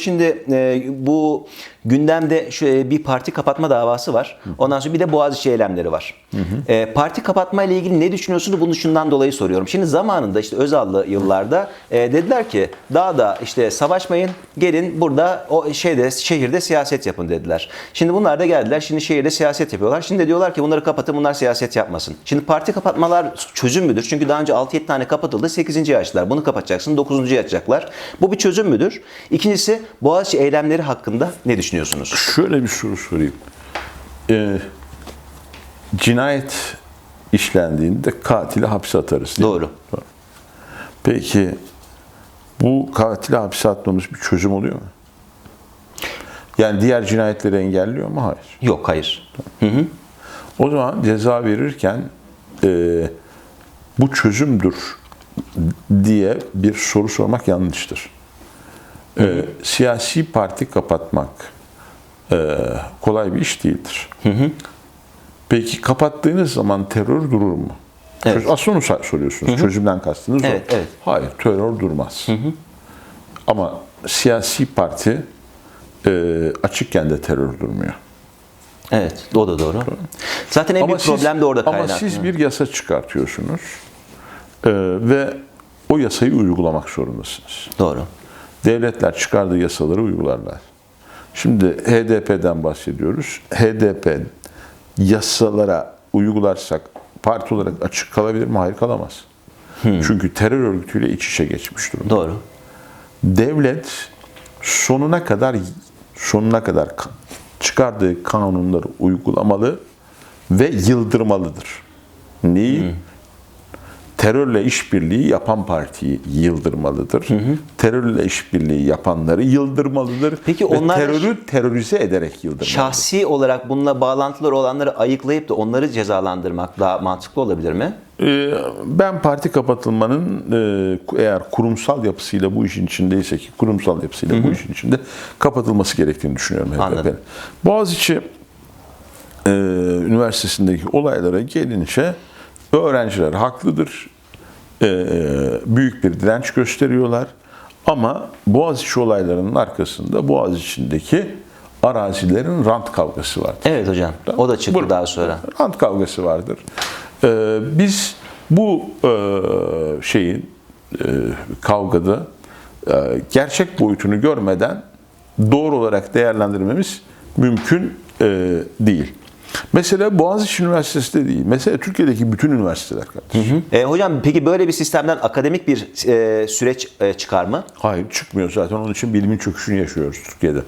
Şimdi e, bu gündemde şu, e, bir parti kapatma davası var. Ondan sonra bir de Boğaziçi eylemleri var. E, parti kapatma ile ilgili ne düşünüyorsunuz? Bunu şundan dolayı soruyorum. Şimdi zamanında işte Özal'lı yıllarda e, dediler ki dağda işte savaşmayın gelin burada o şeyde şehirde siyaset yapın dediler. Şimdi bunlar da geldiler. Şimdi şehirde siyaset yapıyorlar. Şimdi diyorlar ki bunları kapatın bunlar siyaset yapmasın. Şimdi parti kapatmalar çözüm müdür? Çünkü daha önce 6-7 tane kapatıldı. 8. açtılar. Bunu kapatacaksın. 9. açacaklar. Bu bir çözüm müdür? İkincisi Boğaziçi eylemleri hakkında ne düşünüyorsunuz? Şöyle bir soru sorayım. Ee, cinayet işlendiğinde katili hapse atarız değil mi? Doğru. Peki bu katili hapse atmamız bir çözüm oluyor mu? Yani diğer cinayetleri engelliyor mu? Hayır. Yok hayır. O zaman ceza verirken e, bu çözümdür diye bir soru sormak yanlıştır. E, siyasi parti kapatmak kolay bir iş değildir. Peki kapattığınız zaman terör durur mu? Evet. Aslında onu soruyorsunuz. Çözümden kastınız o. Evet, evet. Hayır, terör durmaz. Ama siyasi parti e, açıkken de terör durmuyor. Evet, o da doğru. Zaten en büyük problem de orada Ama kaynaklı. siz bir yasa çıkartıyorsunuz e, ve o yasayı uygulamak zorundasınız. Doğru. Devletler çıkardığı yasaları uygularlar. Şimdi HDP'den bahsediyoruz. HDP yasalara uygularsak parti olarak açık kalabilir mi? Hayır kalamaz. Çünkü terör örgütüyle iç içe geçmiş durumda. Doğru. Devlet sonuna kadar sonuna kadar ka- çıkardığı kanunları uygulamalı ve yıldırmalıdır. Neyi? Terörle işbirliği yapan partiyi yıldırmalıdır. Terörle işbirliği yapanları yıldırmalıdır. Peki onlar terörü terörize ederek yıldırmalıdır. Şahsi olarak bununla bağlantıları olanları ayıklayıp da onları cezalandırmak daha mantıklı olabilir mi? Ee, Ben parti kapatılmanın e, eğer kurumsal yapısıyla bu işin içindeyse ki kurumsal yapısıyla bu işin içinde kapatılması gerektiğini düşünüyorum Anladım. Boğaziçi e, Üniversitesi'ndeki olaylara gelince öğrenciler haklıdır. E, büyük bir direnç gösteriyorlar. Ama Boğaziçi olaylarının arkasında Boğaziçi'ndeki arazilerin rant kavgası vardır. Evet hocam. O da çıktı Buyurun. daha sonra. Rant kavgası vardır. Ee, biz bu e, şeyin e, kavgada e, gerçek boyutunu görmeden doğru olarak değerlendirmemiz mümkün e, değil. Mesela Boğaziçi Üniversitesi de değil. Mesela Türkiye'deki bütün üniversiteler kardeşim. E, hocam peki böyle bir sistemden akademik bir e, süreç e, çıkar mı? Hayır çıkmıyor zaten. Onun için bilimin çöküşünü yaşıyoruz Türkiye'de.